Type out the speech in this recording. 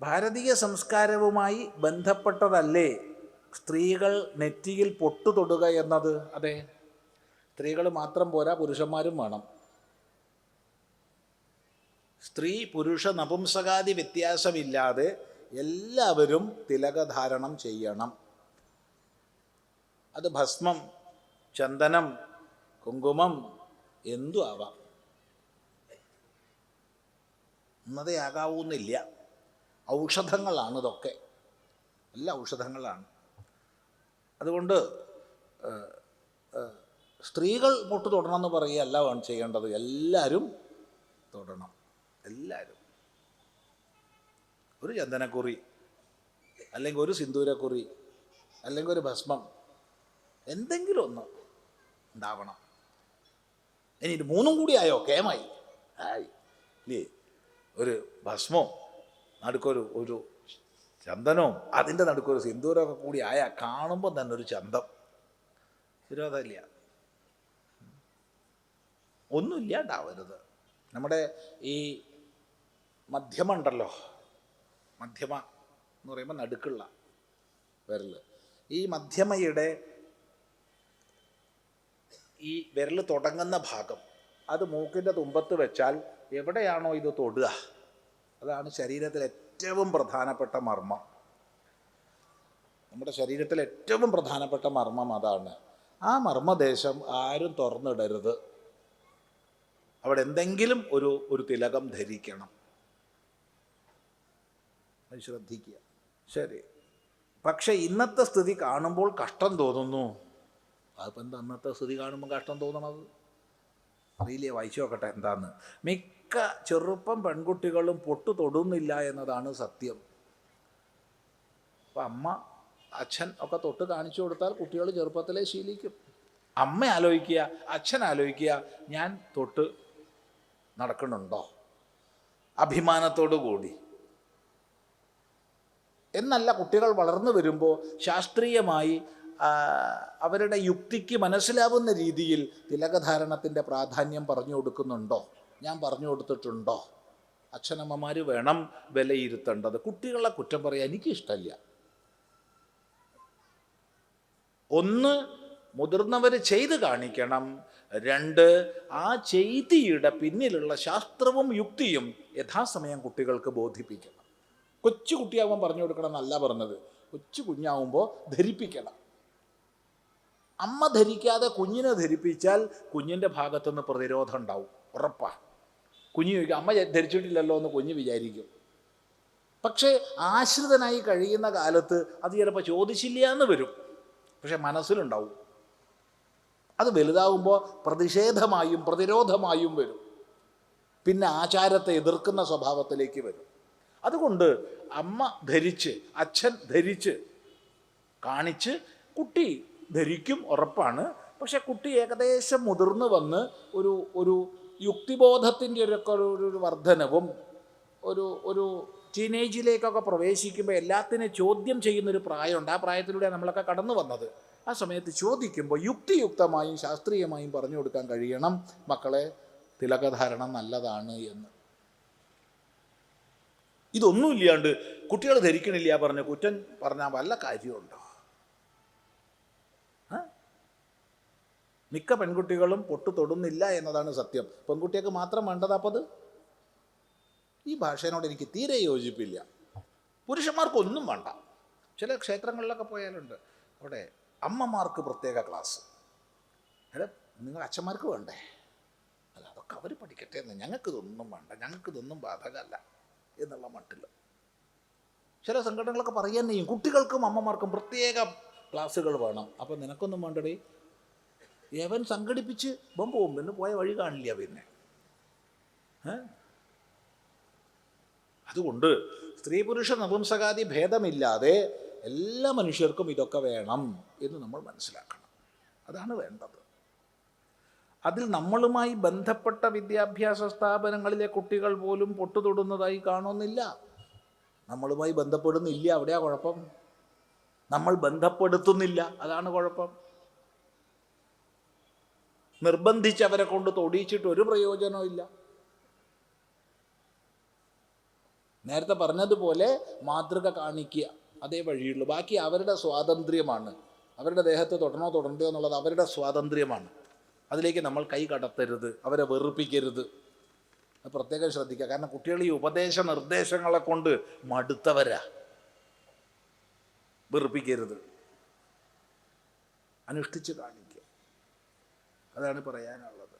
ഭാരതീയ സംസ്കാരവുമായി ബന്ധപ്പെട്ടതല്ലേ സ്ത്രീകൾ നെറ്റിയിൽ പൊട്ടു തൊടുക എന്നത്? അതെ. സ്ത്രീകൾ മാത്രം പോരാ പുരുഷന്മാരും വേണം. സ്ത്രീ പുരുഷ നപുംസകാദി വ്യത്യാസമില്ലാതെ എല്ലാവരും തിലകധാരണം ചെയ്യണം. അത് ഭസ്മം ചന്ദനം കുങ്കുമം എന്തു ആവാം. എന്നതേയാകാവൂന്നില്ല ഔഷധങ്ങളാണ് ഇതൊക്കെ. എല്ലാ ഔഷധങ്ങളാണ്. അതുകൊണ്ട് സ്ത്രീകൾ മുട്ട് തൊടണം എന്ന് പറയുകയല്ല വേണം ചെയ്യേണ്ടത്. എല്ലാവരും തൊടണം. എല്ലാവരും ഒരു ചന്ദനക്കുറി അല്ലെങ്കിൽ ഒരു സിന്ദൂരക്കുറി അല്ലെങ്കിൽ ഒരു ഭസ്മം എന്തെങ്കിലും ഒന്ന് ഉണ്ടാവണം. ഇനി ഇത് മൂന്നും കൂടി ആയോ? കേമായി. ആയി. ഇല്ലേ? ഒരു ഭസ്മവും നടുക്കൊരു ഒരു ചന്ദനവും അതിന്റെ നടുക്കൊരു സിന്ദൂരമൊക്കെ കൂടി ആയാൽ കാണുമ്പോൾ തന്നെ ഒരു ചന്തം. വിരോധമില്ല. ഒന്നുമില്ല ഉണ്ടാവരുത് നമ്മുടെ ഈ മധ്യമുണ്ടല്ലോ മധ്യമ എന്ന് പറയുമ്പോൾ നടുക്കുള്ള വിരൽ ഈ മധ്യമയുടെ ഈ വിരൽ തുടങ്ങുന്ന ഭാഗം അത് മൂക്കിന്റെ തുമ്പത്ത് വെച്ചാൽ എവിടെയാണോ ഇത് തൊടുക. അതാണ് ശരീരത്തിൽ ഏറ്റവും പ്രധാനപ്പെട്ട മർമ്മം. നമ്മുടെ ശരീരത്തിൽ ഏറ്റവും പ്രധാനപ്പെട്ട മർമ്മം അതാണ്. ആ മർമ്മദേശം ആരും തുറന്നിടരുത്. അവിടെ എന്തെങ്കിലും ഒരു ഒരു തിലകം ധരിക്കണം. അത് ശ്രദ്ധിക്കുക. ശരി. പക്ഷേ ഇന്നത്തെ സ്ഥിതി കാണുമ്പോൾ കഷ്ടം തോന്നുന്നു. അതിപ്പോൾ എന്താ അന്നത്തെ സ്ഥിതി കാണുമ്പോൾ കഷ്ടം തോന്നണത്? അറിയില്ലേ? വായിച്ചു നോക്കട്ടെ എന്താന്ന്. മിക്ക ചെറുപ്പം പെൺകുട്ടികളും പൊട്ടു തൊടുന്നില്ല എന്നതാണ് സത്യം. അപ്പം അമ്മ അച്ഛൻ ഒക്കെ തൊട്ട് കാണിച്ചു കൊടുത്താൽ കുട്ടികൾ ചെറുപ്പത്തിലേ ശീലിക്കും. അമ്മ ആലോചിക്കുക അച്ഛൻ ആലോചിക്കുക ഞാൻ തൊട്ട് നടക്കുന്നുണ്ടോ? അഭിമാനത്തോടു കൂടി. എന്നല്ല കുട്ടികൾ വളർന്നു വരുമ്പോൾ ശാസ്ത്രീയമായി അവരുടെ യുക്തിക്ക് മനസ്സിലാവുന്ന രീതിയിൽ തിലകധാരണത്തിന്റെ പ്രാധാന്യം പറഞ്ഞു കൊടുക്കുന്നുണ്ടോ? ഞാൻ പറഞ്ഞു കൊടുത്തിട്ടുണ്ടോ? അച്ഛനമ്മമാർ വേണം വിലയിരുത്തേണ്ടത്. കുട്ടികളെ കുറ്റം പറയാൻ എനിക്കിഷ്ടമില്ല ഒന്ന് മുതിർന്നവർ ചെയ്ത് കാണിക്കണം. രണ്ട് ആ ചെയ്തിയുടെ പിന്നിലുള്ള ശാസ്ത്രവും യുക്തിയും യഥാസമയം കുട്ടികൾക്ക് ബോധിപ്പിക്കണം. കൊച്ചു കുട്ടിയാവുമ്പോൾ പറഞ്ഞു കൊടുക്കണം എന്നല്ല പറഞ്ഞത്. കൊച്ചു കുഞ്ഞാവുമ്പോൾ ധരിപ്പിക്കണം. അമ്മ ധരിക്കാതെ കുഞ്ഞിനെ ധരിപ്പിച്ചാൽ കുഞ്ഞിന്റെ ഭാഗത്തുനിന്ന് പ്രതിരോധം ഉണ്ടാവും. ഉറപ്പാ. കുഞ്ഞ് ചോദിക്കും അമ്മ ധരിച്ചിട്ടില്ലല്ലോ എന്ന് കുഞ്ഞ് വിചാരിക്കും. പക്ഷേ ആശ്രിതനായി കഴിയുന്ന കാലത്ത് അത് ചിലപ്പോൾ ചോദിച്ചില്ല എന്ന് വരും. പക്ഷെ മനസ്സിലുണ്ടാവും. അത് വലുതാവുമ്പോൾ പ്രതിഷേധമായും പ്രതിരോധമായും വരും. പിന്നെ ആചാരത്തെ എതിർക്കുന്ന സ്വഭാവത്തിലേക്ക് വരും. അതുകൊണ്ട് അമ്മ ധരിച്ച് അച്ഛൻ ധരിച്ച് കാണിച്ച് കുട്ടി ധരിക്കും ഉറപ്പാണ്. പക്ഷെ കുട്ടി ഏകദേശം മുതിർന്നു വന്ന് ഒരു ഒരു യുക്തിബോധത്തിന്റെ ഒരു ഒരു- ഒരു വർധനവും ഒരു ഒരു ടീനേജിലേക്കൊക്കെ പ്രവേശിക്കുമ്പോൾ എല്ലാത്തിനും ചോദ്യം ചെയ്യുന്നൊരു പ്രായമുണ്ട്. ആ പ്രായത്തിലൂടെ നമ്മളൊക്കെ കടന്നു വന്നത്. ആ സമയത്ത് ചോദിക്കുമ്പോൾ യുക്തിയുക്തമായും ശാസ്ത്രീയമായും പറഞ്ഞു കൊടുക്കാൻ കഴിയണം. മക്കളെ തിലകധാരണം നല്ലതാണ് എന്ന്. ഇതൊന്നുമില്ലാണ്ട് കുട്ടികൾ ധരിക്കണില്ല പറഞ്ഞ കുറ്റൻ പറഞ്ഞാൽ വല്ല കാര്യമുണ്ടോ ആ? മിക്ക പെൺകുട്ടികളും പൊട്ടു തൊടുന്നില്ല എന്നതാണ് സത്യം. പെൺകുട്ടിയൊക്കെ മാത്രം വേണ്ടതാപ്പത് ഈ ഭാഷയോട് എനിക്ക് തീരെ യോജിപ്പില്ല. പുരുഷന്മാർക്കൊന്നും വേണ്ട. ചില ക്ഷേത്രങ്ങളിലൊക്കെ പോയാലുണ്ട്. അവിടെ അമ്മമാർക്ക് പ്രത്യേക ക്ലാസ്. അല്ല നിങ്ങൾ അച്ഛന്മാർക്ക് വേണ്ടേ? അല്ല അതൊക്കെ അവർ പഠിക്കട്ടെ എന്ന് ഞങ്ങൾക്ക് ഇതൊന്നും വേണ്ട. ഞങ്ങൾക്ക് ഇതൊന്നും ബാധകമല്ല എന്നുള്ള മട്ടിൽ ചില സംഘടനകളൊക്കെ പറയാൻ കുട്ടികൾക്കും അമ്മമാർക്കും പ്രത്യേക ക്ലാസ്സുകൾ വേണം. അപ്പം നിനക്കൊന്നും വേണ്ടടേ. യവൻ സംഘടിപ്പിച്ച് ബോംബ് പോകും പിന്നെ പോയ വഴി കാണില്ല പിന്നെ? അതുകൊണ്ട് സ്ത്രീ പുരുഷ നപുംസകാദി ഭേദമില്ലാതെ എല്ലാ മനുഷ്യർക്കും ഇതൊക്കെ വേണം എന്ന് നമ്മൾ മനസ്സിലാക്കണം. അതാണ് വേണ്ടത്. അതിൽ നമ്മളുമായി ബന്ധപ്പെട്ട വിദ്യാഭ്യാസ സ്ഥാപനങ്ങളിലെ കുട്ടികൾ പോലും പൊട്ടുതൊടുന്നതായി കാണുന്നില്ല. നമ്മളുമായി ബന്ധപ്പെടുന്നില്ല. അവിടെയാ കുഴപ്പം? നമ്മൾ ബന്ധപ്പെടുത്തുന്നില്ല. അതാണ് കുഴപ്പം. നിർബന്ധിച്ച് അവരെ കൊണ്ട് തൊടിയിച്ചിട്ട് ഒരു പ്രയോജനവും ഇല്ല. നേരത്തെ പറഞ്ഞതുപോലെ മാതൃക കാണിക്കുക അതേ വഴിയുള്ളൂ. ബാക്കി അവരുടെ സ്വാതന്ത്ര്യമാണ്. അവരുടെ ദേഹത്ത് തൊടണോ തൊടണ്ടോ എന്നുള്ളത് അവരുടെ സ്വാതന്ത്ര്യമാണ്. അതിലേക്ക് നമ്മൾ കൈ കടത്തരുത് അവരെ വെറുപ്പിക്കരുത്. അത് പ്രത്യേകം ശ്രദ്ധിക്കുക. കാരണം കുട്ടികൾ ഈ ഉപദേശ നിർദ്ദേശങ്ങളെ കൊണ്ട് മടുത്തവരാ. വെറുപ്പിക്കരുത്. അനുഷ്ഠിച്ച് കാണിക്കുക. അതാണ് പറയാനുള്ളത്.